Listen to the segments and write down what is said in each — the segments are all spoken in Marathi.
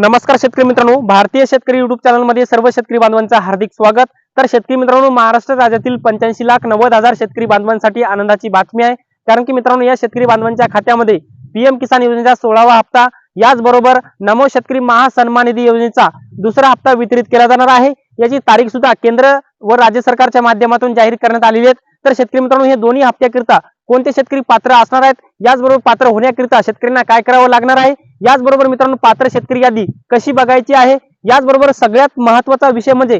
नमस्कार शेतकरी मित्रांनो भारतीय शेतकरी युट्यूब चॅनलमध्ये सर्व शेतकरी बांधवांचं हार्दिक स्वागत. तर शेतकरी मित्रांनो महाराष्ट्र राज्यातील पंच्याऐंशी लाख नव्वद हजार शेतकरी बांधवांसाठी आनंदाची बातमी आहे. कारण की मित्रांनो या शेतकरी बांधवांच्या खात्यामध्ये पीएम किसान योजनेचा सोळावा हप्ता याचबरोबर नमो शेतकरी महासन्मान निधी योजनेचा दुसरा हप्ता वितरित केला जाणार आहे. याची तारीख सुद्धा केंद्र व राज्य सरकारच्या माध्यमातून जाहीर करण्यात आलेली आहे. तर शेतकरी मित्रांनो हे दोन्ही हप्त्याकरिता कोणते शेतकरी पात्र असणार आहेत? याचबरोबर पात्र होण्याकरिता शेतकऱ्यांना काय करावं लागणार आहे? याचबरोबर मित्रांनो पात्र शेतकरी यादी कशी बघायची आहे? याचबरोबर सगळ्यात महत्त्वाचा विषय म्हणजे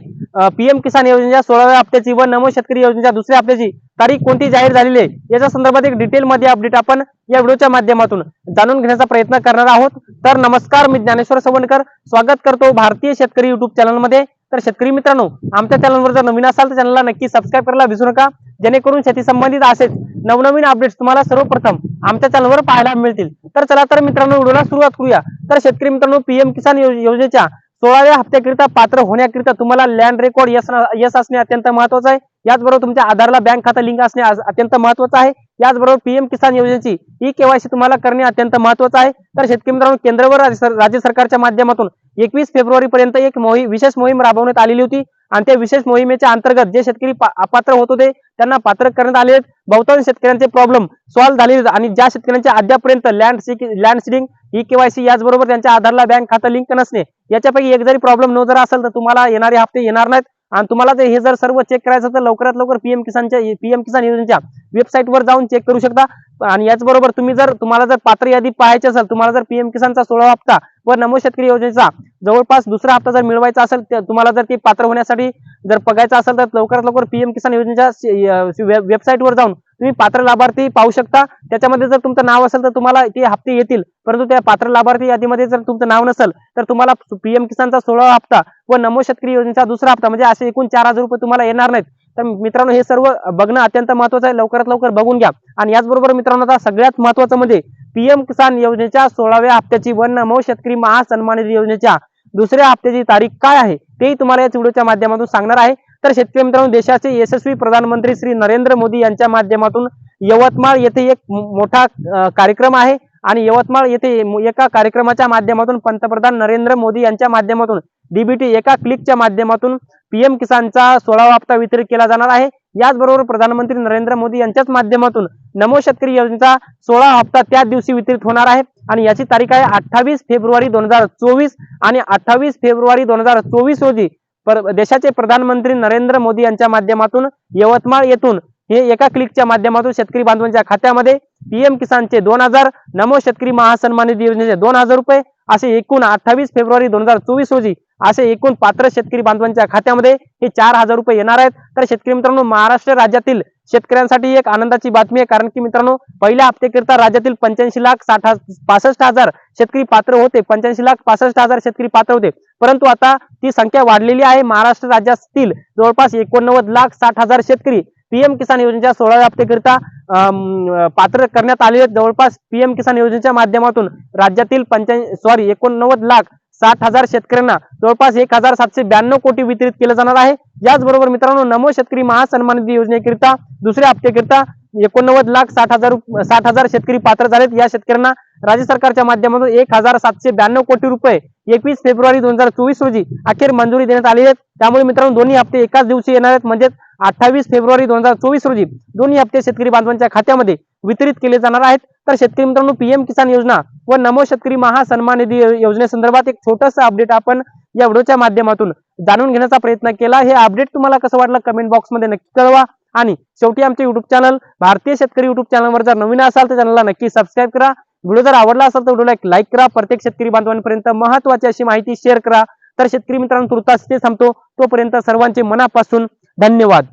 पीएम किसान योजनेच्या सोळाव्या हप्त्याची व नमो शेतकरी योजनेच्या दुसऱ्या हप्त्याची तारीख कोणती जाहीर झालेली आहे? याच्या संदर्भात एक डिटेल मध्ये अपडेट आपण या व्हिडिओच्या माध्यमातून जाणून घेण्याचा प्रयत्न करणार आहोत. तर नमस्कार मी ज्ञानेश्वर सवणकर स्वागत करतो भारतीय शेतकरी युट्यूब चॅनलमध्ये. तर शेतकरी मित्रांनो आमच्या चॅनलवर जर नवीन असाल तर चॅनलला नक्की सबस्क्राईब करायला विसरू नका. जेणेकरून शेती संबंधित असेच नवनवीन अपडेट्स तुम्हाला सर्वप्रथम आमच्या चॅनलवर पाहायला मिळतील. तर चला तर मित्रांनो व्हिडिओला सुरुवात करूया. तर शेतकरी मित्रांनो पीएम किसान योजनेच्या सोळाव्या हप्त्याकरिता पात्र होण्याकरिता तुम्हाला लँड रेकॉर्ड यस यस असणे अत्यंत महत्वाचं आहे. याचबरोबर तुमच्या आधारला बँक खाता लिंक असणे आज- अत्यंत महत्वाचं आहे. याचबरोबर पीएम किसान योजनेची ई केवायसी तुम्हाला करणे अत्यंत महत्वाचं आहे. तर शेतकरी मित्रांनो केंद्र राज्य राज्य सरकारच्या माध्यमातून एकवीस फेब्रुवारी पर्यंत एक मोहीम विशेष मोहीम राबवण्यात आलेली होती. आणि त्या विशेष मोहिमेच्या अंतर्गत जे शेतकरी पा- अपात्र होत होते त्यांना पात्र करण्यात आले बहुतांश शेतकऱ्यांचे प्रॉब्लेम सॉल्व्ह झाले आणि ज्या शेतकऱ्यांच्या अद्यापर्यंत land land seeding e KYC याचबरोबर त्यांच्या आधारला बँक खातं लिंक नसणे याच्यापैकी एक जरी प्रॉब्लेम न जर असेल तर तुम्हाला येणारे हप्ते येणार नाहीत. आणि तुम्हाला हे जर सर्व चेक करायचं तर लवकरात लवकर पीएम किसानच्या पीएम किसान योजनेच्या वेबसाईटवर जाऊन चेक करू शकता. आणि याचबरोबर तुम्ही जर तुम्हाला जर पात्र यादी पाहायची असेल तुम्हाला जर पीएम किसानचा सोळा हप्ता व नमो शेतकरी योजनेचा जवळपास दुसरा हप्ता जर मिळवायचा असेल तर तुम्हाला जर ते पात्र होण्यासाठी जर बघायचं असेल तर लवकरात लवकर पीएम किसान योजनेच्या वेबसाईटवर जाऊन तुम्ही पात्र लाभार्थी पाहू शकता. त्याच्यामध्ये जर तुमचं नाव असेल तर तुम्हाला ते हप्ते येतील. परंतु त्या पात्र लाभार्थी यादीमध्ये जर तुमचं नाव नसेल तर तुम्हाला पीएम किसानचा सोळा हप्ता व नमो शेतकरी योजनेचा दुसरा हप्ता म्हणजे असे एकूण चार हजार रुपये तुम्हाला येणार नाहीत. तर मित्रांनो हे सर्व बघणं अत्यंत महत्वाचं आहे. लवकरात लवकर बघून घ्या. आणि याचबरोबर मित्रांनो आता सगळ्यात महत्वाचं म्हणजे पीएम किसान योजनेच्या सोळाव्या हप्त्याची वन नमो शेतकरी महासन्मान निधी योजनेच्या दुसऱ्या हप्त्याची तारीख काय आहे? तेही तुम्हाला या व्हिडिओच्या माध्यमातून सांगणार आहे. तर शेतकरी मित्रांनो देशाचे यशस्वी प्रधानमंत्री श्री नरेंद्र मोदी यांच्या माध्यमातून यवतमाळ येथे एक मोठा कार्यक्रम आहे. आणि यवतमाळ येथे एका कार्यक्रमाच्या माध्यमातून पंतप्रधान नरेंद्र मोदी यांच्या माध्यमातून डीबीटी एका क्लिकच्या माध्यमातून पीएम किसानचा सोळावा हप्ता वितरित केला जाणार आहे. याचबरोबर प्रधानमंत्री नरेंद्र मोदी यांच्याच माध्यमातून नमो शेतकरी योजनेचा सोळा हप्ता त्याच दिवशी वितरित होणार आहे. आणि याची तारीख आहे अठ्ठावीस फेब्रुवारी दोन हजार चोवीस आणि अठ्ठावीस फेब्रुवारी दोन हजार चोवीस रोजी पर- देशाचे प्रधानमंत्री नरेंद्र मोदी यांच्या माध्यमातून यवतमाळ येथून हे एका क्लिकच्या माध्यमातून शेतकरी बांधवांच्या खात्यामध्ये पीएम किसानचे दोन हजार नमो शेतकरी महासन्मान निधी योजनेचे दोन हजार रुपये असे एकूण अठ्ठावीस फेब्रुवारी दोन हजार चोवीस रोजी असे एकूण पात्र शेतकरी बांधवांच्या खात्यामध्ये हे चार हजार रुपये येणार आहेत. तर शेतकरी मित्रांनो महाराष्ट्र राज्यातील शेतकऱ्यांसाठी एक आनंदाची बातमी आहे. कारण की मित्रांनो पहिल्या हप्त्याकरिता राज्यातील पंच्याऐंशी लाख साठ पासष्ट हजार शेतकरी पात्र होते. पंच्याऐंशी लाख पासष्ट हजार शेतकरी पात्र होते. परंतु आता ती संख्या वाढलेली आहे. महाराष्ट्र राज्यातील जवळपास एकोणनव्वद लाख साठ हजार शेतकरी पीएम किसान योजनेच्या सोळाव्या हप्त्याकरिता पात्र करण्यात आले आहेत. जवळपास पीएम किसान योजनेच्या माध्यमातून राज्यातील पंच्याऐंशी सॉरी एकोणनव्वद लाख साठ हजार शेतकऱ्यांना जवळपास एक हजार सातशे ब्याण्णव कोटी वितरित केलं जाणार आहे. याचबरोबर मित्रांनो नमो शेतकरी महासन्मान निधी योजनेकरिता दुसऱ्या हप्त्याकरिता एकोणनव्वद लाख साठ हजार साठ हजार शेतकरी पात्र झालेत. या शेतकऱ्यांना राज्य सरकारच्या माध्यमातून एक हजार सातशे ब्याण्णव कोटी रुपये एकवीस फेब्रुवारी दोन हजार चोवीस रोजी अखेर मंजुरी देण्यात आली आहे. त्यामुळे मित्रांनो दोन्ही हप्ते एकाच दिवशी येणार आहेत. म्हणजेच अठ्ठावीस फेब्रुवारी दोन हजार चोवीस रोजी दोन्ही हप्ते शेतकरी बांधवांच्या खात्यामध्ये वितरित केले जाणार आहेत. तर शेतकरी मित्रांनो पीएम किसान योजना व नमो शेतकरी महासन्मान निधी योजनेसंदर्भात एक छोटस अपडेट आपण या व्हिडिओच्या माध्यमातून जाणून घेण्याचा प्रयत्न केला. हे अपडेट तुम्हाला कसं वाटलं? कमेंट बॉक्समध्ये नक्की कळवा. आणि शेवटी आमचे युट्यूब चॅनल भारतीय शेतकरी युट्यूब चॅनलवर जर नवीन असाल तर चॅनलला नक्की सबस्क्राईब करा. व्हिडिओ जर आवडला असेल तर व्हिडिओला एक लाईक करा. प्रत्येक शेतकरी बांधवांपर्यंत महत्वाची अशी माहिती शेअर करा. तर शेतकरी मित्रांनो तुर्तास ते सांगतो तोपर्यंत सर्वांचे मनापासून धन्यवाद.